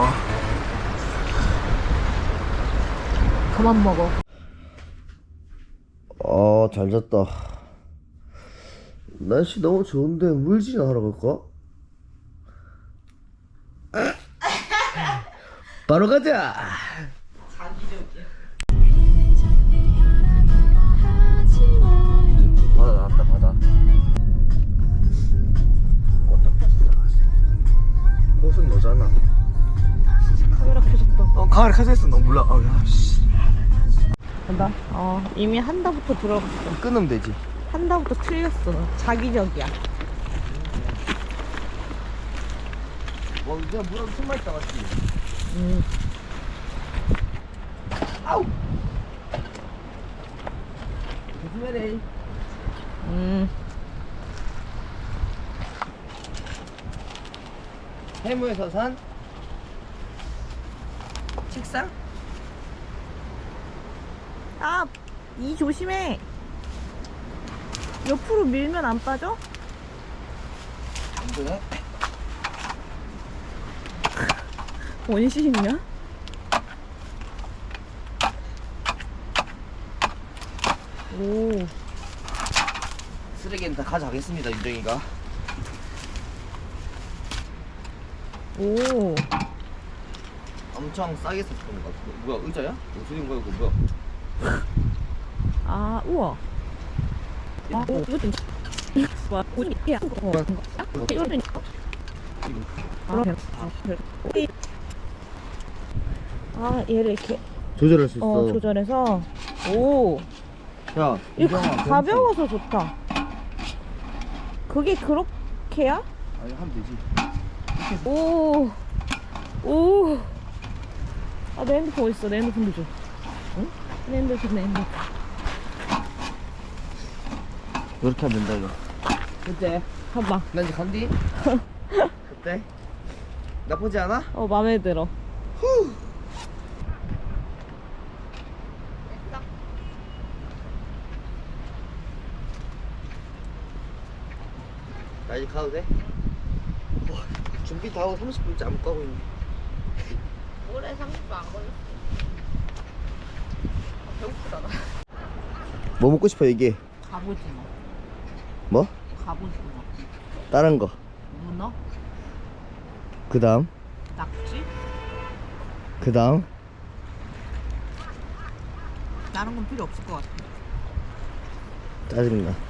먹어 그만 먹어. 아 잘 잤다. 날씨 너무 좋은데 물질 하러 갈까? 바로 가자! 가을에 켜져있어. 너 몰라. 어, 야, 씨. 간다. 어, 이미 한다부터 들어갔어. 끊으면 되지. 한다부터 틀렸어. 너. 자기적이야. 와, 그냥 물한 손만 있다, 맞지? 음. 아우! 조심해래. 음. 해무에서 산 책상? 아, 이 조심해. 옆으로 밀면 안 빠져? 안 돼. 원시인이야? 오. 쓰레기는 다 가져가겠습니다, 윤정이가. 오. 엄청 싸게 샀던 것 같아. 뭐야, 의자야? 무슨 거야, 그거 뭐야? 아, 우와. 아, 오, 이거 좀. 와, 고기, 야, 어, 이거는. 아, 아, 아, 얘를 이렇게 조절할 수 있어. 어, 조절해서. 오. 야, 이거 가, 가벼워서 좋다. 그게 그렇게야? 아니, 하면 되지. 오. 오. 아, 내 핸드폰 어딨어? 내 핸드폰 도 줘. 응? 내 핸드폰, 내 핸드폰. 이렇게 하면 된다, 이거. 그때? 봐봐. 난 이제 간디? 어때? 나쁘지 않아? 어, 마음에 들어. 나 이제 가도 돼? 와, 준비 다 하고 30분째 안 가고 있네. 올해 30분 안 걸렸어. 아, 배고프다, 나. 뭐 먹고 싶어, 이게? 갑오징어. 뭐? 갑오징어. 다른 거. 문어? 그 다음? 낙지? 그 다음? 다른 건 필요 없을 것 같아. 짜증나.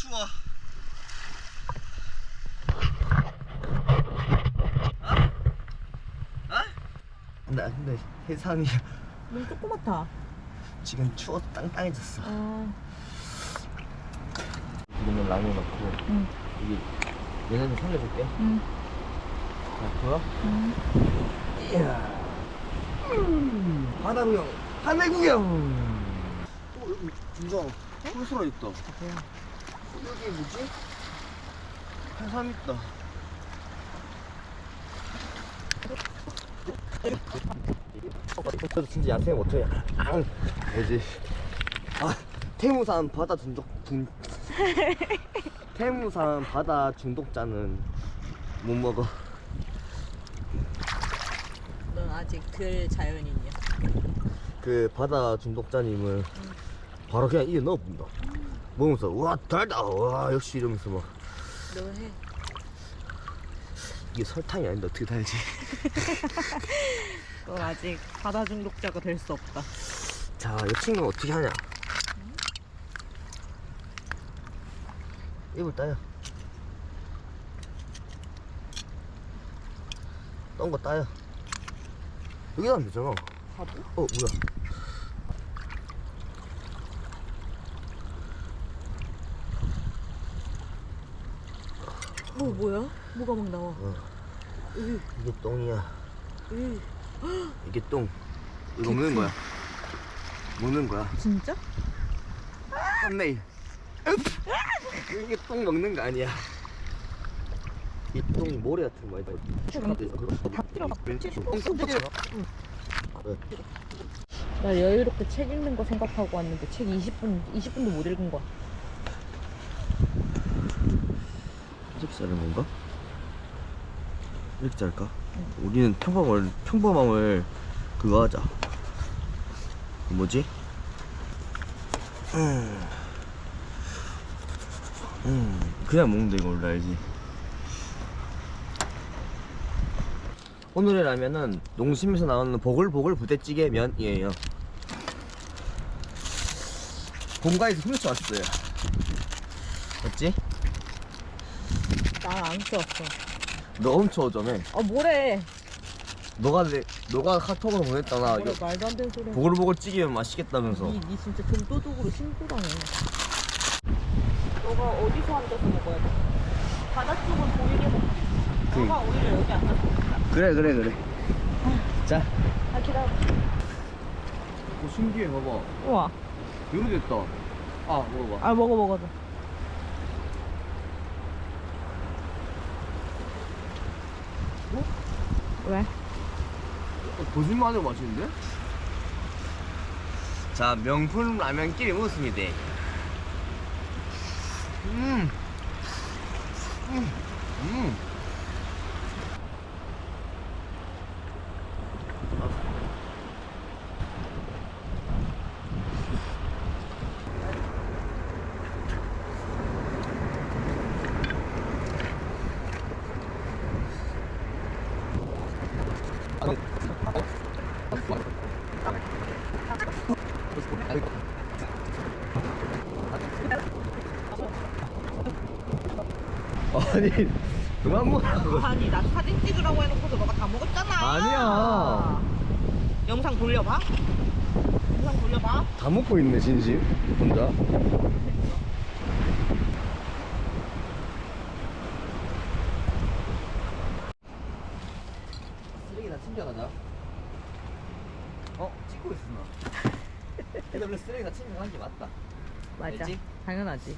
추워. 아? 아? 나 근데 해상이 너무 조그맣다. 지금 추워서 땅땅해졌어. 아, 이거는 라면 넣고 응, 이게 얘네는 살려줄게. 응, 자, 보여? 응. 이야. 바다 구경, 하늘 구경. 어 여기 진짜 홀소라 있다. 어, 여기 뭐지? 해삼 있다. 저 진짜 야생 못해. 앙. 알지. 아 태무산 바다 중독 중. 태무산 바다 중독자는 못 먹어. 넌 아직 덜 자연인이야. 그 바다 중독자님을 바로 그냥 입에 넣어본다. 먹으면서 와 달다 와 역시 이러면서 막 너 해. 이게 설탕이 아닌데 어떻게 달지? 넌 아직 바다 중독자가 될 수 없다. 자, 이 친구는 어떻게 하냐? 입을 따요. 떤 거 따요. 여기다 하면 되잖아. 어, 뭐야? 뭐 뭐야? 뭐가 막 나와? 어, 으, 이게 똥이야. 으. 이게 똥. 이거 먹는 거야. 먹는 거야. 진짜? 썸네일. 이게 똥 먹는 거 아니야. 이 똥이 모래 같은 거 많이 나 여유롭게 책 읽는 거 생각하고 왔는데 책 20분 20분도 못 읽은 거야. 이렇게 자른 건가? 이렇게 자를까? 우리는 평범을 평범함을 그거 하자. 그 뭐지? 음, 음, 그냥 먹는데 이거 알지. 오늘의 라면은 농심에서 나오는 보글보글 부대찌개 면이에요. 본가에서 훔쳐 왔어요. 맞지? 난안 키웠어. 너 엄청 어점해. 아 뭐래? 너가 내, 너가 카톡으로 보냈잖아. 뭐래 이거 말도 안 되는 소리. 보글보글 찌개면 맛있겠다면서. 니, 니 진짜 좀 도둑으로 신고 다녀. 너가 어디서 앉아서 먹어야 돼? 바다 쪽은 보이게 먹지. 그- 너가 오히려 여기 앉아서 먹자. 그래 그래 그래. 자, 아 기다려. 어, 신기해 봐봐. 우와. 요리 됐다. 아 먹어봐. 아 먹어 먹어. 왜? 거짓말 해도 맛있는데? 자 명품 라면끼리 먹었습니다. 음. 음. 음. 아니 그만 먹으라고. 아니 나 사진 찍으라고 해놓고서 너가 다 먹었잖아. 아니야. 영상 돌려봐. 영상 돌려봐. 다 먹고 있네 진심 혼자. 쓰레기 다 챙겨가자. 어 찍고 있어 나. 근데 원래 쓰레기 다 챙겨가는 게 맞다. 맞아. 알지? 당연하지.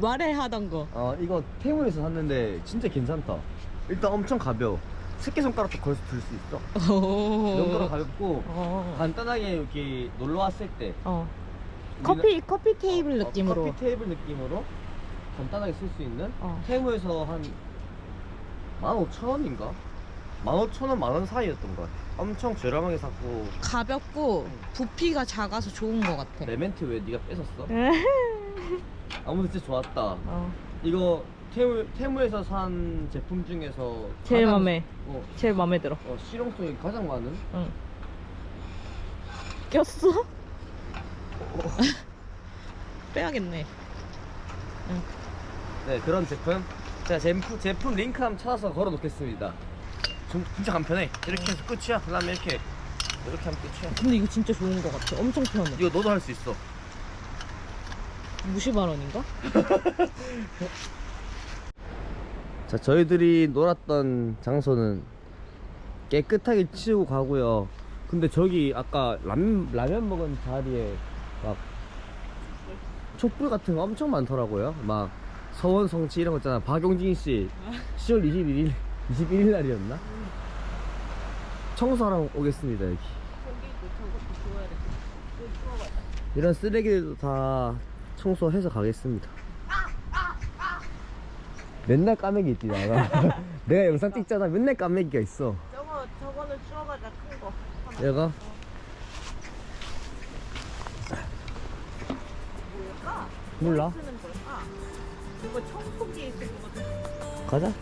말해 하던 거. 어 이거 테무에서 샀는데 진짜 괜찮다. 일단 엄청 가벼워. 새끼손가락도 걸어서 들 수 있어. 오. 정도로 가볍고 어. 간단하게 여기 놀러 왔을 때 어. 커피 커피 테이블 어, 느낌으로. 커피 테이블 느낌으로 간단하게 쓸 수 있는 어. 테무에서 한 15,000원인가? 15,000원 만원 사이였던 것 같아. 엄청 저렴하게 샀고 가볍고 부피가 작아서 좋은 것 같아. 레멘트 왜 네가 뺏었어? 아무튼 진짜 좋았다. 어. 이거 테무, 테무에서 산 제품 중에서 제일 가장- 맘에 어, 제일 맘에 들어. 어, 실용성이 가장 많은 응. 꼈어? 빼야겠네. 네 그런 제품 제가 제품, 제품 링크 한번 찾아서 걸어 놓겠습니다 좀 진짜 간편해 이렇게 해서 끝이야 그 다음에 이렇게 이렇게 하면 끝이야 근데 이거 진짜 좋은 것 같아. 엄청 편해. 이거 너도 할 수 있어 무시 발언인가? 자 저희들이 놀았던 장소는 깨끗하게 치우고 가고요 근데 저기 아까 라면, 라면 먹은 자리에 막 촛불 같은 거 엄청 많더라고요 막 서원 성취 이런 거 있잖아 박용진 씨 10월 21일 21일 날이었나? 청소하러 오겠습니다 여기 이런 쓰레기들도 다 청소해서 가겠습니다 맨날 까매기 있지 나가 내가 영상 찍잖아 맨날 까매기가 있어 저거 저거는 추워가자 큰 거. 얘가? 몰라 걸까? 이거 청소기에 있을 것 같아. 가자